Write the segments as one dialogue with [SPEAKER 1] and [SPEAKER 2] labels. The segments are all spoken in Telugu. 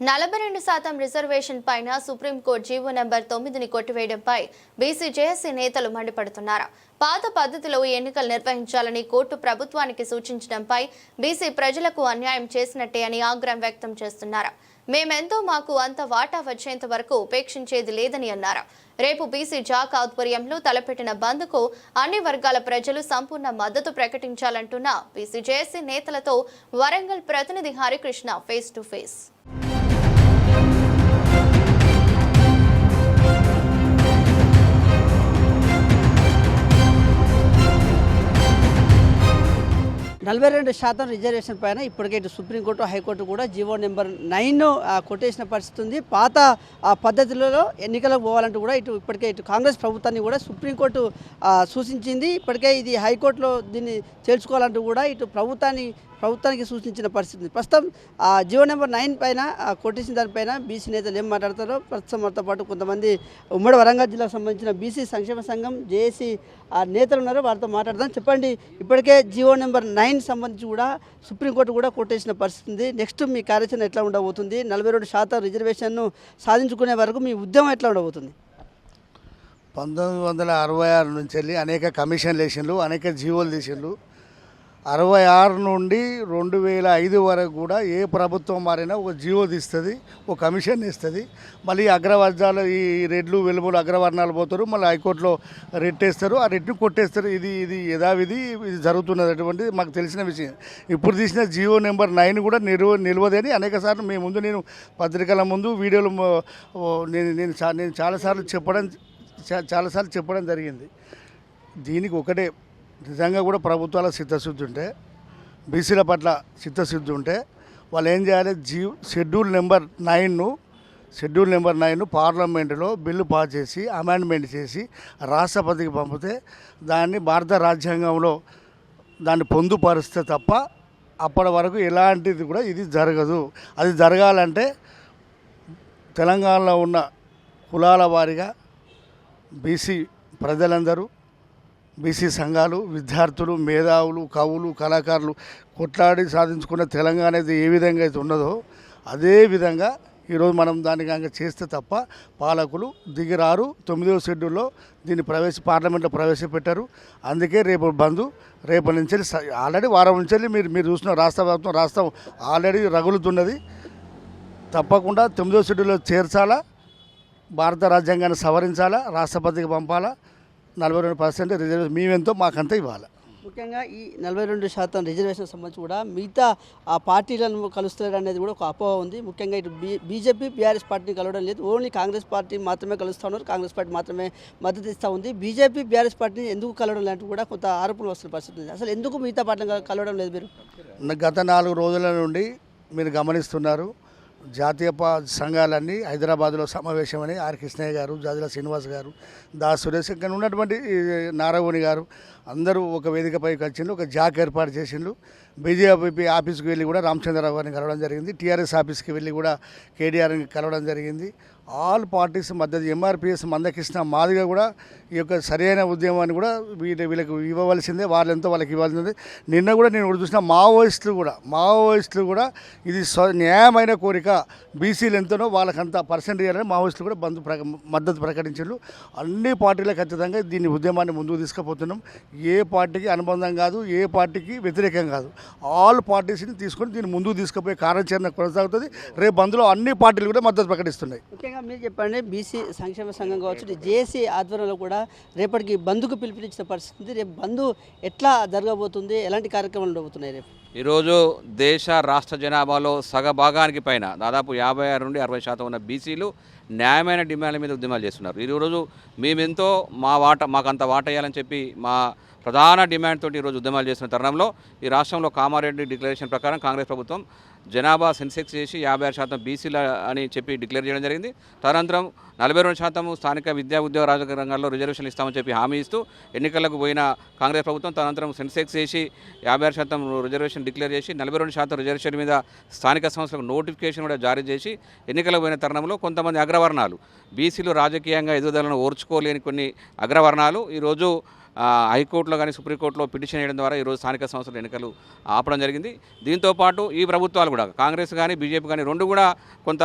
[SPEAKER 1] నలభై రెండు శాతం రిజర్వేషన్ పైన సుప్రీంకోర్టు జీవో నెంబర్ తొమ్మిదిని కొట్టివేయడంపై బీసీ జేఏసీ నేతలు మండిపడుతున్నారు. పాత పద్ధతిలో ఎన్నికలు నిర్వహించాలని కోర్టు ప్రభుత్వానికి సూచించడంపై బీసీ ప్రజలకు అన్యాయం చేసినట్టే అని ఆగ్రహం వ్యక్తం చేస్తున్నారు. మేమెంతో మాకు అంత వాటా వచ్చేంత వరకు ఉపేక్షించేది లేదని అన్నారు. రేపు బీసీ జాక్ ఆధ్వర్యంలో తలపెట్టిన బంద్కు అన్ని వర్గాల ప్రజలు సంపూర్ణ మద్దతు ప్రకటించాలంటున్న బీసీ జేఏసీ నేతలతో వరంగల్ ప్రతినిధి హరికృష్ణ ఫేస్ టు ఫేస్
[SPEAKER 2] నలభై రెండు శాతం రిజర్వేషన్ పైన ఇప్పటికే ఇటు సుప్రీంకోర్టు హైకోర్టు కూడా జీవో నెంబర్ నైన్ కొట్టేసిన పరిస్థితి ఉంది పాత ఆ, పద్ధతులలో ఎన్నికలకు పోవాలంటూ కూడా ఇటు ఇప్పటికే ఇటు కాంగ్రెస్ ప్రభుత్వాన్ని కూడా సుప్రీంకోర్టు సూచించింది. ఇప్పటికే ఇది హైకోర్టులో దీన్ని చేర్చుకోవాలంటూ కూడా ఇటు ప్రభుత్వాన్ని ప్రభుత్వానికి సూచించిన పరిస్థితి. ప్రస్తుతం ఆ జీవో నెంబర్ నైన్ పైన కొట్టేసిన దానిపైన బీసీ నేతలు ఏం మాట్లాడతారో ప్రస్తుతం వారితో పాటు కొంతమంది ఉమ్మడి వరంగల్ జిల్లాకు సంబంధించిన బీసీ సంక్షేమ సంఘం జేఏసీ ఆ నేతలు ఉన్నారు వారితో మాట్లాడదాం. చెప్పండి ఇప్పటికే జియో నెంబర్ నైన్ సంబంధించి కూడా సుప్రీంకోర్టు కూడా కొట్టేసిన పరిస్థితి ఉంది. నెక్స్ట్ మీ కార్యాచరణ ఎట్లా ఉండబోతుంది? నలభై రెండు శాతం రిజర్వేషన్ను సాధించుకునే వరకు మీ ఉద్యమం ఎట్లా ఉండబోతుంది?
[SPEAKER 3] పంతొమ్మిది వందల అరవై ఆరు నుంచి వెళ్ళి అనేక కమిషన్లు వేసిండ్రు అనేక జీవోలు తీసిండ్రు. అరవై ఆరు నుండి రెండు వేల ఐదు వరకు కూడా ఏ ప్రభుత్వం మారినా ఒక జీవో తీస్తుంది ఒక కమిషన్ ఇస్తుంది. మళ్ళీ అగ్రవర్జాలు ఈ రెడ్లు వెలుబులు అగ్రవర్ణాలు పోతారు మళ్ళీ హైకోర్టులో రెట్ వేస్తారు. ఆ రెట్ను కొట్టేస్తారు. ఇది ఇది యథావిధి ఇది జరుగుతున్నది అటువంటి మాకు తెలిసిన విషయం. ఇప్పుడు తీసిన జియో నెంబర్ నైన్ కూడా నిల్వ నిల్వదని అనేక సార్లు మీ ముందు నేను పత్రికల ముందు వీడియోలు నేను నేను నేను చాలాసార్లు చెప్పడం చాలాసార్లు చెప్పడం జరిగింది. దీనికి ఒకటే నిజంగా కూడా ప్రభుత్వాల సిద్ధశుద్ధి ఉంటే బీసీల పట్ల సిద్ధశుద్ధి ఉంటే వాళ్ళు ఏం చేయాలి? జీ షెడ్యూల్ నెంబర్ నైన్ను షెడ్యూల్ నెంబర్ నైన్ పార్లమెంటులో బిల్లు పాస్ చేసి అమెండ్మెంట్ చేసి రాష్ట్రపతికి పంపితే దాన్ని భారత రాజ్యాంగంలో దాన్ని పొందుపరిస్తే తప్ప అప్పటి వరకు ఎలాంటిది కూడా ఇది జరగదు. అది జరగాలంటే తెలంగాణలో ఉన్న కులాల వారిగా బీసీ ప్రజలందరూ బీసీ సంఘాలు విద్యార్థులు మేధావులు కవులు కళాకారులు కొట్లాడి సాధించుకున్న తెలంగాణ అయితే ఏ విధంగా అయితే ఉన్నదో అదే విధంగా ఈరోజు మనం దాన్ని కనుక చేస్తే తప్ప పాలకులు దిగిరారు. తొమ్మిదవ షెడ్యూల్లో దీన్ని ప్రవేశ పార్లమెంట్లో ప్రవేశపెట్టారు. అందుకే రేపు బంధు రేపటి నుంచి ఆల్రెడీ వారం నుంచి వెళ్ళి మీరు మీరు చూసిన రాష్ట్ర ప్రభుత్వం రాష్ట్రం ఆల్రెడీ రగులుతున్నది. తప్పకుండా తొమ్మిదవ షెడ్యూల్లో చేర్చాలా భారత రాజ్యాంగాన్ని సవరించాలా రాష్ట్రపతికి పంపాలా నలభై రెండు పర్సెంట్ రిజర్వేషన్ మేమెంతో మాకంతా ఇవ్వాలి.
[SPEAKER 2] ముఖ్యంగా ఈ నలభై రెండు శాతం రిజర్వేషన్ సంబంధించి కూడా మిగతా ఆ పార్టీలను కలుస్తారు అనేది కూడా ఒక అపోహ ఉంది. ముఖ్యంగా ఇటు బీ బీజేపీ బీఆర్ఎస్ పార్టీని కలవడం లేదు. ఓన్లీ కాంగ్రెస్ పార్టీ మాత్రమే కలుస్తూ ఉన్నారు. కాంగ్రెస్ పార్టీ మాత్రమే మద్దతు ఇస్తూ ఉంది. బీజేపీ బీఆర్ఎస్ పార్టీని ఎందుకు కలవడం లాంటివి కూడా కొంత ఆరోపణలు వస్తున్న పరిస్థితి ఉంది. అసలు ఎందుకు మిగతా పార్టీలను కలవడం లేదు మీరు?
[SPEAKER 3] గత నాలుగు రోజుల నుండి మీరు గమనిస్తున్నారు. జాతీయ సంఘాలన్నీ హైదరాబాద్లో సమావేశమని ఆర్ కృష్ణయ్య గారు జాజుల శ్రీనివాస్ గారు దా సురేష్ ఇక్కడ ఉన్నటువంటి ఈ నారాయణి గారు అందరూ ఒక వేదికపైకి వచ్చిండ్రు ఒక జాక్ ఏర్పాటు చేసిండ్రు. బీజేపీ ఆఫీస్కి వెళ్ళి కూడా రామచంద్రరావు గారిని కలవడం జరిగింది. టీఆర్ఎస్ ఆఫీస్కి వెళ్ళి కూడా కేటీఆర్ని కలవడం జరిగింది. ఆల్ పార్టీస్ మద్దతు ఎంఆర్పిఎస్ మందకృష్ణ మాదిగా కూడా ఈ యొక్క సరైన ఉద్యమాన్ని కూడా వీళ్ళ వీళ్ళకి ఇవ్వవలసిందే వాళ్ళు ఎంతో వాళ్ళకి ఇవ్వాల్సిందే. నిన్న కూడా నేను కూడా చూసిన మావోయిస్టులు కూడా మావోయిస్టులు కూడా ఇది న్యాయమైన కోరిక. బీసీలు ఎంతనో వాళ్ళకంత పర్సెంట్ ఇవ్వాలని మావోయిస్టులు కూడా బంధు ప్రక మద్దతు ప్రకటించారు అన్ని పార్టీలకు ఖచ్చితంగా దీన్ని ఉద్యమాన్ని ముందుకు తీసుకుపోతున్నాం. ఏ పార్టీకి అనుబంధం కాదు ఏ పార్టీకి వ్యతిరేకం కాదు. ఆల్ పార్టీస్ని తీసుకొని దీన్ని ముందుకు తీసుకుపోయే కార్యాచరణ కొనసాగుతుంది. రేపు బంద్లో అన్ని పార్టీలు కూడా మద్దతు ప్రకటిస్తున్నాయి.
[SPEAKER 2] ముఖ్యంగా మీరు చెప్పండి బీసీ సంక్షేమ సంఘం కావచ్చు జేఏసీ ఆధ్వర్యంలో కూడా రేపటికి బంధుకు పిలుపునిచ్చిన పరిస్థితి రేపు బంధు ఎట్లా జరగబోతుంది ఎలాంటి కార్యక్రమాలు ఉండబోతున్నాయి రేపు?
[SPEAKER 4] ఈరోజు దేశ రాష్ట్ర జనాభాలో సగభాగానికి పైన దాదాపు యాభై ఆరు నుండి అరవై శాతం ఉన్న బీసీలు న్యాయమైన డిమాండ్ల మీద ఉద్యమాలు చేస్తున్నారు. ఈరోజు మేమెంతో మా వాట మాకు అంత వాట వేయాలని చెప్పి మా ప్రధాన డిమాండ్ తోటి ఈరోజు ఉద్యమాలు చేస్తున్న తరుణంలో ఈ రాష్ట్రంలో కామారెడ్డి డిక్లరేషన్ ప్రకారం కాంగ్రెస్ ప్రభుత్వం జనాభా సెన్సెక్స్ చేసి యాభై ఆరు శాతం బీసీల అని చెప్పి డిక్లేర్ చేయడం జరిగింది. తదనంతరం నలభై రెండు శాతం స్థానిక విద్యా ఉద్యోగ రాజకీయ రంగాల్లో రిజర్వేషన్లు ఇస్తామని చెప్పి హామీ ఇస్తూ ఎన్నికలకు పోయిన కాంగ్రెస్ ప్రభుత్వం తదనంతరం సెన్సెక్స్ చేసి యాభై ఆరు శాతం రిజర్వేషన్ డిక్లేర్ చేసి నలభై రెండు శాతం రిజర్వేషన్ మీద స్థానిక సంస్థలకు నోటిఫికేషన్ కూడా జారీ చేసి ఎన్నికలకు పోయిన తరుణంలో కొంతమంది అగ్రవర్ణాలు బీసీలు రాజకీయంగా ఎదుగుదలను ఓర్చుకోలేని కొన్ని అగ్రవర్ణాలు. ఈరోజు హైకోర్టులో కానీ సుప్రీంకోర్టులో పిటిషన్ చేయడం ద్వారా ఈరోజు స్థానిక సంస్థల ఎన్నికలు ఆపడం జరిగింది. దీంతో పాటు ఈ ప్రభుత్వాలు కూడా కాంగ్రెస్ కానీ బీజేపీ కానీ రెండు కూడా కొంత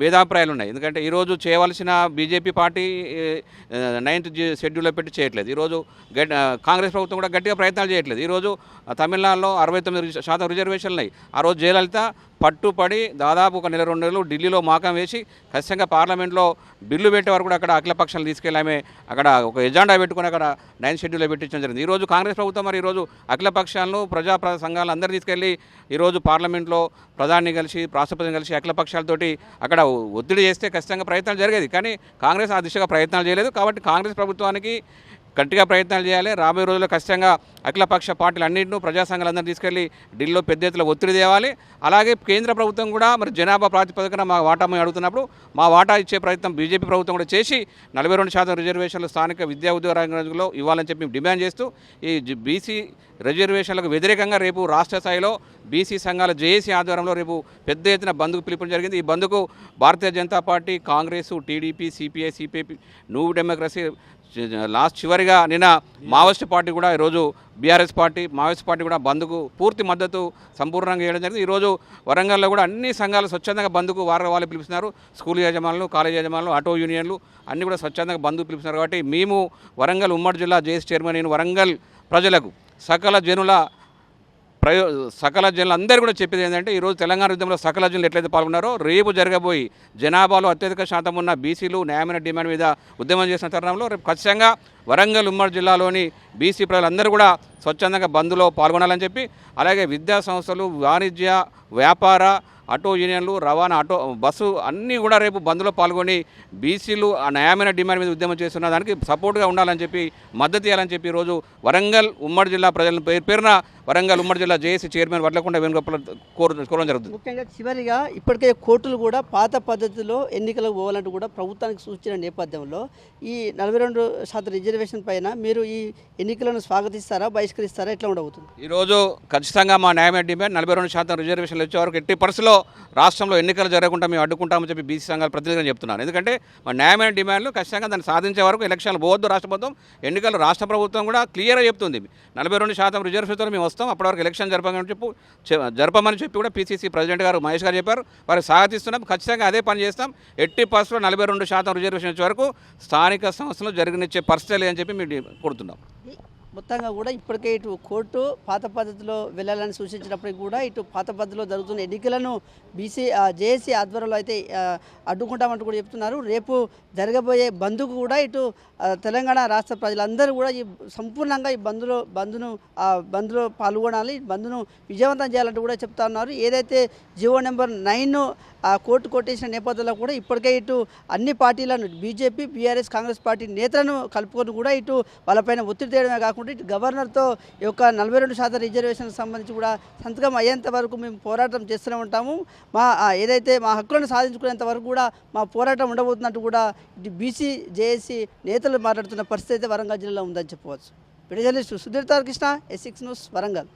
[SPEAKER 4] భేదాభిప్రాయాలు ఉన్నాయి. ఎందుకంటే ఈరోజు చేయవలసిన బీజేపీ పార్టీ నైన్త్ షెడ్యూల్లో పెట్టి చేయట్లేదు. ఈరోజు గట్ కాంగ్రెస్ ప్రభుత్వం కూడా గట్టిగా ప్రయత్నాలు చేయట్లేదు. ఈరోజు తమిళనాడులో అరవై తొమ్మిది శాతం రిజర్వేషన్లు ఉన్నాయి. ఆ రోజు జయలలిత పట్టుపడి దాదాపు ఒక నెల రెండు నెలలు ఢిల్లీలో మాకం వేసి ఖచ్చితంగా పార్లమెంట్లో బిల్లు పెట్టే వరకు కూడా అక్కడ అఖిలపక్షాలు తీసుకెళ్ళామే. తీసుకెళ్ళి ఆమె అక్కడ ఒక ఎజెండా పెట్టుకుని అక్కడ నైన్ షెడ్యూల్లో పెట్టించడం జరిగింది. ఈరోజు కాంగ్రెస్ ప్రభుత్వం మరి ఈరోజు అఖిలపక్షాలను ప్రజా ప్ర- సంఘాలను అందరూ తీసుకెళ్ళి ఈరోజు పార్లమెంట్లో ప్రధాని కలిసి రాష్ట్రపతిని కలిసి అఖిలపక్షాలతోటి అక్కడ ఒత్తిడి చేస్తే ఖచ్చితంగా ప్రయత్నాలు జరిగేది. కానీ కాంగ్రెస్ ఆ దిశగా ప్రయత్నాలు చేయలేదు. కాబట్టి కాంగ్రెస్ ప్రభుత్వానికి గట్టిగా ప్రయత్నాలు చేయాలి. రాబోయే రోజుల్లో ఖచ్చితంగా అఖిలపక్ష పార్టీలు అన్నింటినూ ప్రజా సంఘాలందరూ తీసుకెళ్ళి ఢిల్లీలో పెద్ద ఎత్తున ఒత్తిడి తేవాలి. అలాగే కేంద్ర ప్రభుత్వం కూడా మరి జనాభా ప్రాతిపదికన మా వాటా మేము అడుగుతున్నప్పుడు మా వాటా ఇచ్చే ప్రయత్నం బీజేపీ ప్రభుత్వం కూడా చేసి నలభై రెండు శాతం రిజర్వేషన్లు స్థానిక విద్యా ఉద్యోగ రంగంలో ఇవ్వాలని చెప్పి మేము డిమాండ్ చేస్తూ ఈ బీసీ రిజర్వేషన్లకు వ్యతిరేకంగా రేపు రాష్ట్ర స్థాయిలో బీసీ సంఘాల జేఏసీ ఆధ్వర్యంలో రేపు పెద్ద ఎత్తున బంద్కు పిలుపుని జరిగింది. ఈ బంద్కు Bharatiya Janata party Congress TDP CPI CPI new democracy last చివరిగా నిన్న మావోయిస్ట్ పార్టీ కూడా ఈరోజు బీఆర్ఎస్ పార్టీ మావోయిస్ట్ పార్టీ కూడా బంద్కు పూర్తి మద్దతు సంపూర్ణంగా ఇవ్వడం జరిగింది. ఈరోజు వరంగల్లో కూడా అన్ని సంఘాలు స్వచ్ఛందంగా బంద్కు వారు వాళ్ళు పిలుపుతున్నారు స్కూల్ యజమానులు కాలేజ్ యజమానులు ఆటో యూనియన్లు అన్ని కూడా స్వచ్ఛందంగా బంద్కు పిలుపుతున్నారు కాబట్టి మేము వరంగల్ ఉమ్మడి జిల్లా జేఎస్ చైర్మన్ అయిన వరంగల్ ప్రజలకు సకల జనుల ప్రయో సకల జనులు అందరూ కూడా చెప్పేది ఏంటంటే ఈరోజు తెలంగాణ యుద్ధంలో సకల జనులు ఎట్లయితే పాల్గొన్నారో రేపు జరగబోయి జనాభాలో అత్యధిక శాతం ఉన్న బీసీలు న్యాయమైన డిమాండ్ మీద ఉద్యమం చేసిన తరుణంలో రేపు ఖచ్చితంగా వరంగల్ ఉమ్మడి జిల్లాలోని బీసీ ప్రజలందరూ కూడా స్వచ్ఛందంగా బంద్లో పాల్గొనాలని చెప్పి అలాగే విద్యా సంస్థలు వాణిజ్య వ్యాపార ఆటో యూనియన్లు రవాణా ఆటో బస్సు అన్నీ కూడా రేపు బంద్లో పాల్గొని బీసీలు ఆ న్యాయమైన డిమాండ్ మీద ఉద్యమం చేస్తున్న దానికి సపోర్ట్గా ఉండాలని చెప్పి మద్దతు ఇవ్వాలని చెప్పి ఈరోజు వరంగల్ ఉమ్మడి జిల్లా ప్రజలను పేరు పేరున వరంగల్ ఉమ్మడి జిల్లా జేఏసీ చైర్మన్ వడ్లకొండ వేణుగోపాల్ కోరు కోరడం జరుగుతుంది.
[SPEAKER 2] ముఖ్యంగా చివరిగా ఇప్పటికే కోర్టులు కూడా పాత పద్ధతిలో ఎన్నికలకు పోవాలంటూ కూడా ప్రభుత్వానికి సూచించిన నేపథ్యంలో ఈ నలభై రెండు శాతం రిజర్వేషన్ పైన మీరు ఈ ఎన్నికలను స్వాగతిస్తారా బహిష్కరిస్తారా ఎట్లా ఉండబోతుంది?
[SPEAKER 4] ఈరోజు ఖచ్చితంగా మా న్యాయమైన డిమాండ్ నలభై రెండు శాతం రిజర్వేషన్లు వచ్చే వరకు ఎట్టి పరిస్థితుల్లో రాష్ట్రంలో ఎన్నికలు జరగకుండా మేము అడ్డుకుంటామని చెప్పి బీసీ సంఘాల ప్రతినిధిగా చెప్తున్నాను ఎందుకంటే మా న్యాయమైన డిమాండ్లు ఖచ్చితంగా దాన్ని సాధించే వరకు ఎలక్షన్లు పోవద్దు రాష్ట్ర ప్రభుత్వం. ఎన్నికలు రాష్ట్ర ప్రభుత్వం కూడా క్లియర్గా చెప్తుంది. నలభై రెండు శాతం రిజర్వేషన్తో మేము వస్తాం అప్పటి వరకు ఎలక్షన్ జరపమని చెప్పి జరపమని చెప్పి కూడా పీసీసీ ప్రెసిడెంట్ గారు మహేష్ గారు చెప్పారు. వారు సాగతిస్తున్నాం ఖచ్చితంగా అదే పని చేస్తాం. ఎట్టి పరిస్థితుల్లో నలభై రెండు శాతం రిజర్వేషన్ వచ్చే వరకు స్థానిక సంస్థలు జరిగినిచ్చే పరిస్థితి లేదని చెప్పి మేము కోరుతున్నాం.
[SPEAKER 2] మొత్తంగా కూడా ఇప్పటికే ఇటు కోర్టు పాత పద్ధతిలో వెళ్ళాలని సూచించినప్పటికీ కూడా ఇటు పాత పద్ధతిలో జరుగుతున్న ఎన్నికలను బీసీ జేఏసీ ఆధ్వర్యంలో అయితే అడ్డుకుంటామంటూ కూడా చెప్తున్నారు. రేపు జరగబోయే బంద్కు కూడా ఇటు తెలంగాణ రాష్ట్ర ప్రజలందరూ కూడా ఈ సంపూర్ణంగా ఈ బంద్లో బంద్ను ఆ బంద్లో పాల్గొనాలి బంద్ను విజయవంతం చేయాలంటూ కూడా చెప్తా ఉన్నారు. ఏదైతే జియో నెంబర్ నైన్ ఆ కోర్టు కొట్టేసిన నేపథ్యంలో కూడా ఇప్పటికే ఇటు అన్ని పార్టీలను బీజేపీ బీఆర్ఎస్ కాంగ్రెస్ పార్టీ నేతలను కలుపుకొని కూడా ఇటు వాళ్ళపైన ఒత్తిడి తేయడమే కాకుండా ఇటు గవర్నర్తో ఈ యొక్క నలభై రెండు శాతం రిజర్వేషన్ సంబంధించి కూడా సంతకం అయ్యేంత వరకు మేము పోరాటం చేస్తూనే ఉంటాము. మా ఏదైతే మా హక్కులను సాధించుకునేంత వరకు కూడా మా పోరాటం ఉండబోతున్నట్టు కూడా ఇటు బీసీ జేఏసీ నేతలు మాట్లాడుతున్న పరిస్థితి అయితే వరంగల్ జిల్లాలో ఉందని చెప్పవచ్చు. Video Sudhir Tarakrishna S six news Warangal.